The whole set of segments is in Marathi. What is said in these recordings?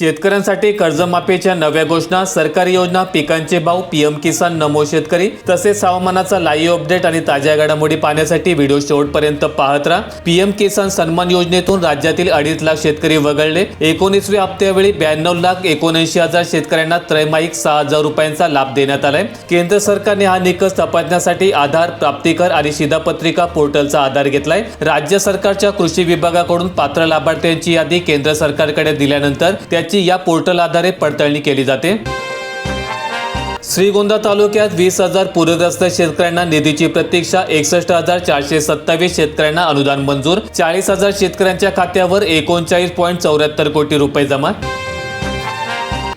शेतकऱ्यांसाठी कर्जमाफीच्या नव्या घोषणा सरकारी योजना पिकांचे भाव पीएम किसान नमो शेतकरी तसेच हवामानाचा लाईव्ह अपडेट आणि ताज्या घडामोडी पाहण्यासाठी व्हिडिओ शेवटपर्यंत पाहत राहा. पीएम किसान सन्मान योजनेतून राज्यातील अडीच लाख शेतकरी वगळले. एकोणीसव्या हप्त्यावेळी ब्याण्णव लाख एकोणऐंशी हजार शेतकऱ्यांना त्रैमासिक सहा हजार रुपयांचा लाभ देण्यात आलाय. केंद्र सरकारने हा निकष तपासण्यासाठी आधार प्राप्तिकर आणि शिधापत्रिका पोर्टलचा आधार घेतलाय. राज्य सरकारच्या कृषी विभागाकडून पात्र लाभार्थ्यांची यादी केंद्र सरकारकडे दिल्यानंतर त्याची या पोर्टल आधारे पडताळणी केली जाते. श्रीगोंदा तालुक्यात वीस हजार पूरग्रस्त शेतकऱ्यांना निधीची प्रतीक्षा एकसष्ट हजार चारशे सत्तावीस शेतकऱ्यांना अनुदान मंजूर चाळीस हजार शेतकऱ्यांच्या खात्यावर एकोणचाळीस पॉईंट चौऱ्याहत्तर कोटी रुपये जमा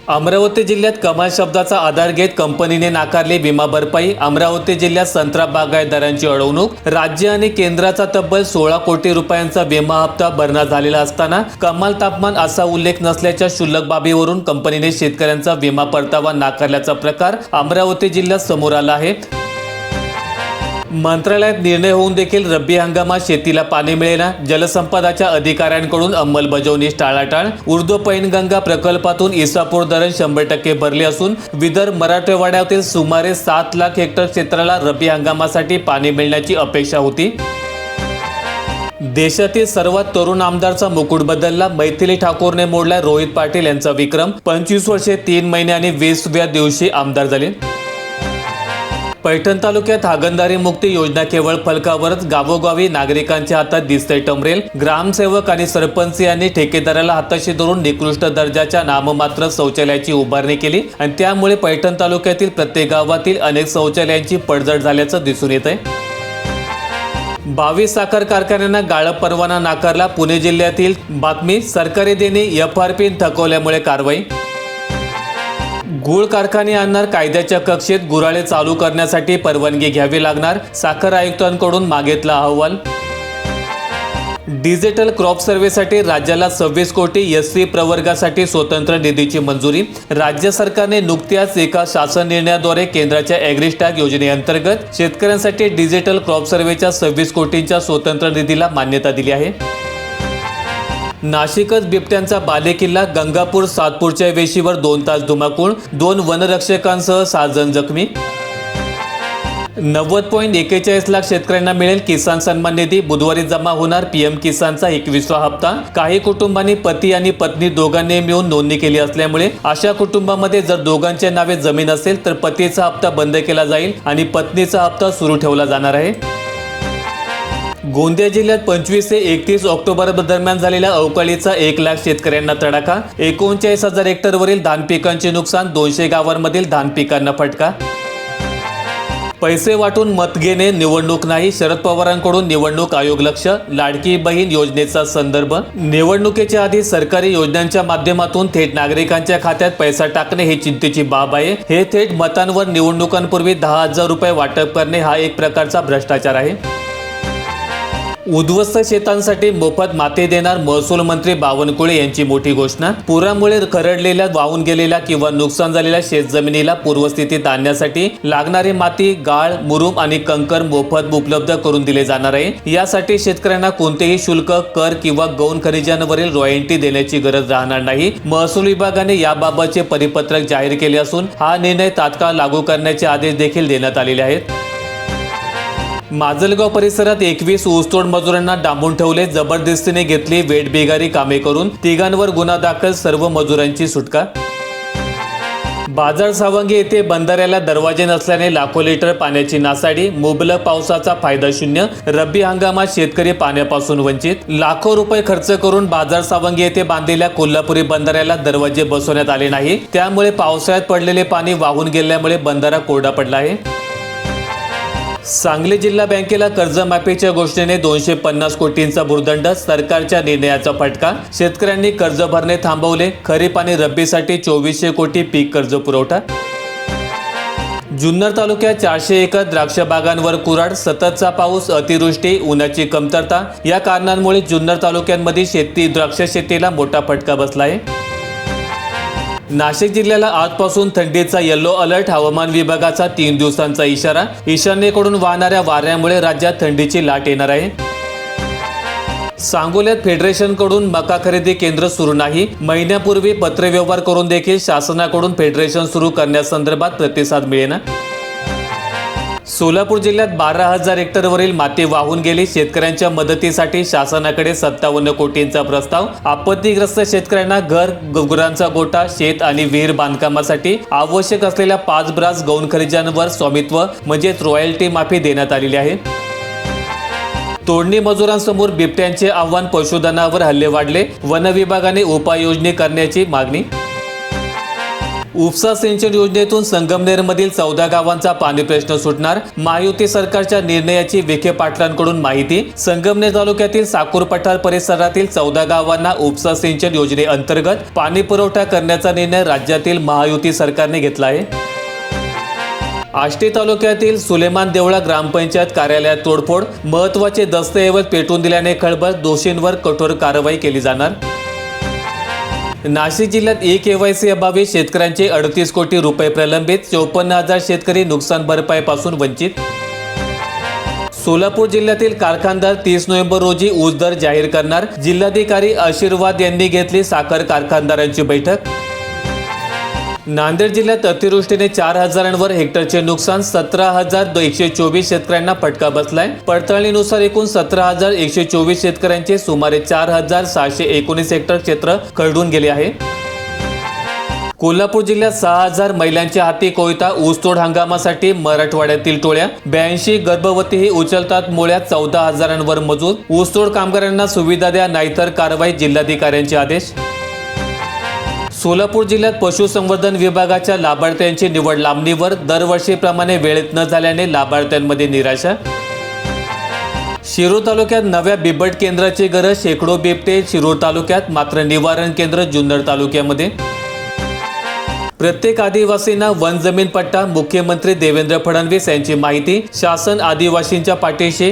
अमरावती जिल्ह्यात कमाल शब्दाचा आधार घेत कंपनीने नाकारली विमा भरपाई. अमरावती जिल्ह्यात संत्रा बागायतदारांची अडवणूक. राज्य आणि केंद्राचा तब्बल सोळा कोटी रुपयांचा विमा हप्ता भरणा झालेला असताना कमाल तापमान असा उल्लेख नसल्याच्या क्षुल्लक बाबीवरून कंपनीने शेतकऱ्यांचा विमा परतावा नाकारल्याचा प्रकार अमरावती जिल्ह्यात समोर आला आहे. मंत्रालयात निर्णय होऊन देखील रब्बी हंगामात शेतीला पाणी मिळेना जलसंपदाच्या अधिकाऱ्यांकडून अंमलबजावणी टाळाटाळ उर्दू पैनगंगा प्रकल्पातून इसापूर धरण शंभर टक्के भरले असून विदर्भ मराठवाड्यातील सुमारे सात लाख हेक्टर क्षेत्राला रब्बी हंगामासाठी पाणी मिळण्याची अपेक्षा होती. देशातील सर्वात तरुण आमदारचा मुकुट बदलला मैथिली ठाकूरने मोडला रोहित पाटील यांचा विक्रम पंचवीस वर्षे तीन महिने आणि वीसव्या दिवशी आमदार झाले. पैठण तालुक्यात हागणदारी मुक्ती योजना केवळ फलकावरच गावोगावी नागरिकांच्या हातात दिसते टमरेल. ग्रामसेवक आणि सरपंच यांनी ठेकेदाराला हाताशी धरून निकृष्ट दर्जाच्या नाममात्र शौचालयाची उभारणी केली आणि त्यामुळे पैठण तालुक्यातील प्रत्येक गावातील अनेक शौचालयांची पडझड झाल्याचं दिसून येत आहे बावीस साखर कारखान्यांना गाळप परवाना नाकारला पुणे जिल्ह्यातील बातमी सरकारी देणे एफ आर पी थकवल्यामुळे कारवाई गुळ कारखाने आणणार कायद्याच्या कक्षेत गुराळे चालू करण्यासाठी परवानगी घ्यावी लागणार साखर आयुक्तांकडून मागितला अहवाल. डिजिटल क्रॉप सर्व्हेसाठी राज्याला सव्वीस कोटी एस सी प्रवर्गासाठी स्वतंत्र निधीची मंजुरी. राज्य सरकारने नुकत्याच एका शासन निर्णयाद्वारे केंद्राच्या ॲग्रिस्टॅग योजनेअंतर्गत शेतकऱ्यांसाठी डिजिटल क्रॉप सर्व्हेच्या सव्वीस कोटींच्या स्वतंत्र निधीला मान्यता दिली आहे. नाशिकच बिबट्यांचा बालेकिल्ला गंगापूर सातपूरच्या वेशीवर दोन तास धुमाकूळ दोन वनरक्षकांसह सहा जण जखमी. नव्वद पॉईंट एकेचाळीस लाख शेतकऱ्यांना मिळेल किसान सन्मान निधी. बुधवारी जमा होणार पीएम किसानचा एकवीसवा हप्ता. काही कुटुंबांनी पती आणि पत्नी दोघांनी मिळून नोंदणी केली असल्यामुळे अशा कुटुंबामध्ये जर दोघांच्या नावे जमीन असेल तर पतीचा हप्ता बंद केला जाईल आणि पत्नीचा हप्ता सुरू ठेवला जाणार आहे. गोंदिया जिल्ह्यात पंचवीस ते एकतीस ऑक्टोबर दरम्यान झालेल्या अवकाळीचा एक लाख शेतकऱ्यांना तडाखा. एकोणचाळीस हजार हेक्टरवरील धान पिकांचे नुकसान दोनशे गावांमधील धान पिकांना फटका. पैसे वाटून मत घेणे निवडणूक नाही शरद पवारांकडून निवडणूक आयोग लक्ष लाडकी बहीण योजनेचा संदर्भ. निवडणुकीच्या आधी सरकारी योजनांच्या माध्यमातून थेट नागरिकांच्या खात्यात पैसा टाकणे ही चिंतेची बाब आहे. हे थेट मतांवर निवडणुकांपूर्वी दहा हजार रुपये वाटप करणे हा एक प्रकारचा भ्रष्टाचार आहे. उद्ध्वस्त शेतांसाठी मोफत माते देणार महसूल मंत्री बावनकुळे यांची मोठी घोषणा. पुरामुळे खरडलेल्या वाहून गेलेल्या किंवा नुकसान झालेल्या शेतजमिनीला पूर्वस्थितीत आणण्यासाठी लागणारी माती गाळ मुरुम आणि कंकर मोफत उपलब्ध करून दिले जाणार आहे. यासाठी शेतकऱ्यांना कोणतेही शुल्क कर किंवा गौण खनिजांवरील रॉयल्टी देण्याची गरज राहणार नाही. महसूल विभागाने याबाबतचे परिपत्रक जाहीर केले असून हा निर्णय तात्काळ लागू करण्याचे आदेश देखील देण्यात आलेले आहेत. माजलगाव परिसरात एकवीस ऊसतोड मजुरांना डांबून ठेवले जबरदस्तीने घेतली वेटबेगारी कामे करून तिघांवर गुन्हा दाखल सर्व मजुरांची सुटका. बाजार सावंगी येथे बंधाऱ्याला दरवाजे नसल्याने लाखो लिटर पाण्याची नासाडी मुबलक पावसाचा फायदा शून्य रब्बी हंगामात शेतकरी पाण्यापासून वंचित. लाखो रुपये खर्च करून बाजार सावंगी येथे बांधलेल्या कोल्हापुरी बंधाऱ्याला दरवाजे बसवण्यात आले नाही. त्यामुळे पावसाळ्यात पडलेले पाणी वाहून गेल्यामुळे बंधारा कोरडा पडला आहे. सांगली जिल्हा बँकेला कर्जमाफीच्या घोषणेने दोनशे पन्नास कोटींचा भूर्दंड सरकारच्या निर्णयाचा फटका. शेतकऱ्यांनी कर्ज भरणे थांबवले. खरीप आणि रब्बीसाठी चोवीसशे कोटी पीक कर्ज पुरवठा. जुन्नर तालुक्यात चारशे एकर द्राक्ष बागांवर कुराड सततचा पाऊस अतिवृष्टी उन्हाची कमतरता. या कारणांमुळे जुन्नर तालुक्यांमध्ये शेती द्राक्ष शेतीला मोठा फटका बसला आहे नाशिक जिल्ह्याला आजपासून थंडीचा येल्लो अलर्ट हवामान विभागाचा तीन दिवसांचा इशारा. ईशान्येकडून वाहणाऱ्या वाऱ्यामुळे राज्यात थंडीची लाट येणार आहे. सांगोल्यात फेडरेशनकडून मका खरेदी केंद्र सुरू नाही. महिन्यापूर्वी पत्रव्यवहार करून देखील शासनाकडून फेडरेशन सुरू करण्यासंदर्भात प्रतिसाद मिळेना. सोलापूर जिल्ह्यात बारा हजार हेक्टरवरील माती वाहून गेली. शेतकऱ्यांच्या मदतीसाठी शासनाकडे सत्तावन्न कोटींचा प्रस्ताव. आपत्तीग्रस्त शेतकऱ्यांना घर गुरांचा गोटा शेत आणि विहीर बांधकामासाठी आवश्यक असलेल्या पाच ब्रास गौण खनिजांवर स्वामित्व म्हणजेच रॉयल्टी माफी देण्यात आलेली आहे. तोडणी मजुरांसमोर बिबट्यांचे आव्हान पशुधनावर हल्ले वाढले. वन विभागाने उपाययोजने करण्याची मागणी उपसा सिंचन योजनेतून संगमनेरमधील चौदा गावांचा पाणी प्रश्न सुटणार. महायुती सरकारच्या निर्णयाची विखे पाटलांकडून माहिती. संगमनेर तालुक्यातील साकूर पठार परिसरातील चौदा गावांना उपसा सिंचन योजनेअंतर्गत पाणी पुरवठा करण्याचा निर्णय राज्यातील महायुती सरकारने घेतला आहे. आष्टी तालुक्यातील सुलेमान देवळा ग्रामपंचायत कार्यालयात तोडफोड. महत्त्वाचे दस्तऐवज पेटून दिल्याने खळबळ दोषींवर कठोर कारवाई केली जाणार. नाशिक जिल्ह्यात ई केवायसी अभावी शेतकऱ्यांचे अडतीस कोटी रुपये प्रलंबित चौपन्न हजार शेतकरी नुकसान भरपाईपासून वंचित. सोलापूर जिल्ह्यातील कारखानदार तीस नोव्हेंबर रोजी ऊस दर जाहीर करणार. जिल्हाधिकारी आशीर्वाद यांनी घेतली साखर कारखानदारांची बैठक. नांदेड जिल्ह्यात अतिवृष्टीने चार हजारांवर हेक्टरचे नुकसान सतरा हजार एकशे चोवीस शेतकऱ्यांना फटका बसलाय. पडताळणीनुसार एकूण सतरा हजार एकशे चोवीस शेतकऱ्यांचे सुमारे चार हजार सहाशे एकोणीस हेक्टर क्षेत्र खरडून गेले आहे. कोल्हापूर जिल्ह्यात सहा हजार महिलांच्या हाती कोयता ऊसतोड हंगामासाठी मराठवाड्यातील टोळ्या. ब्याऐंशी गर्भवतीही उचलतात मुळ्यात चौदा हजारांवर मजूर. ऊसतोड कामगारांना सुविधा द्या नाहीतर कारवाई जिल्हाधिकाऱ्यांचे आदेश. सोलापूर जिल्ह्यात पशुसंवर्धन विभागाच्या लाभार्थ्यांची निवड लांबणीवर दरवर्षीप्रमाणे वेळेत न झाल्याने लाभार्थ्यांमध्ये निराशा. शिरूर तालुक्यात नव्या बिबट केंद्राची गरज शेकडो बिबटे शिरूर तालुक्यात मात्र निवारण केंद्र जुन्नर तालुक्यामध्ये. प्रत्येक आदिवासींना वन जमीन पट्टा मुख्यमंत्री देवेंद्र फडणवीस यांची माहिती शासन आदिवासींच्या पाठीशी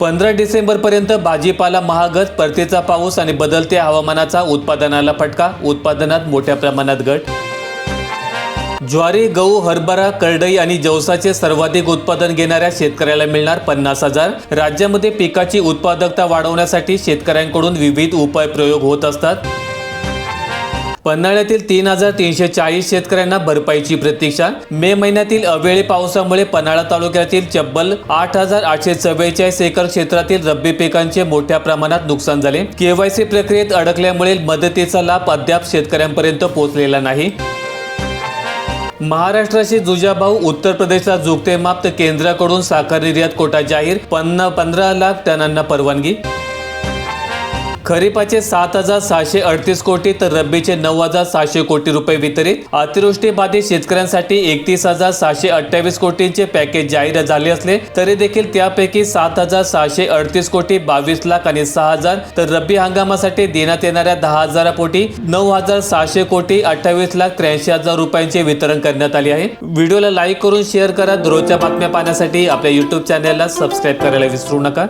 पंधरा डिसेंबरपर्यंत भाजीपाला महागत परतीचा पाऊस आणि बदलत्या हवामानाचा उत्पादनाला फटका उत्पादनात मोठ्या प्रमाणात घट. ज्वारी गहू हरभरा करडई आणि जवसाचे सर्वाधिक उत्पादन घेणाऱ्या शेतकऱ्याला मिळणार पन्नास हजार. राज्यामध्ये पिकाची उत्पादकता वाढवण्यासाठी शेतकऱ्यांकडून विविध उपाय प्रयोग होत असतात. पन्हाळ्यातील तीन हजार तीनशे चाळीस शेतकऱ्यांना भरपाईची प्रतीक्षा. मे महिन्यातील अवेळी पावसामुळे पन्हाळा तालुक्यातील चब्बल आठ हजार आठशे चव्वेचाळीस एकर क्षेत्रातील रब्बी पिकांचे मोठ्या प्रमाणात नुकसान झाले. केवायसी प्रक्रियेत अडकल्यामुळे मदतीचा लाभ अद्याप शेतकऱ्यांपर्यंत पोहोचलेला नाही. महाराष्ट्राशी जुजाभाऊ उत्तर प्रदेशला झुकते माप्त केंद्राकडून साखर निर्यात कोटा जाहीर पन्ना पंधरा लाख टनांना परवानगी. खरीपाचे सात हजार सहाशे अडतीस कोटी तर रब्बीचे नऊ हजार सहाशे कोटी रुपये वितरित. अतिवृष्टी बाधित शेतकऱ्यांसाठी एकतीस हजार सहाशे अठ्ठावीस कोटींचे पॅकेज जाहीर झाले असले तरी देखील त्यापैकी सात हजार सहाशे अडतीस कोटी बावीस लाख आणि सहा हजार तर रब्बी हंगामासाठी देण्यात येणाऱ्या दहा हजारापोटी नऊ हजार सहाशे कोटी अठ्ठावीस लाख त्र्याऐंशी हजार रुपयांचे वितरण करण्यात आले आहे. व्हिडिओला लाईक करून शेअर करा. दररोजच्या बातम्या पाहण्यासाठी आपल्या युट्यूब चॅनलला सबस्क्राईब करायला विसरू नका.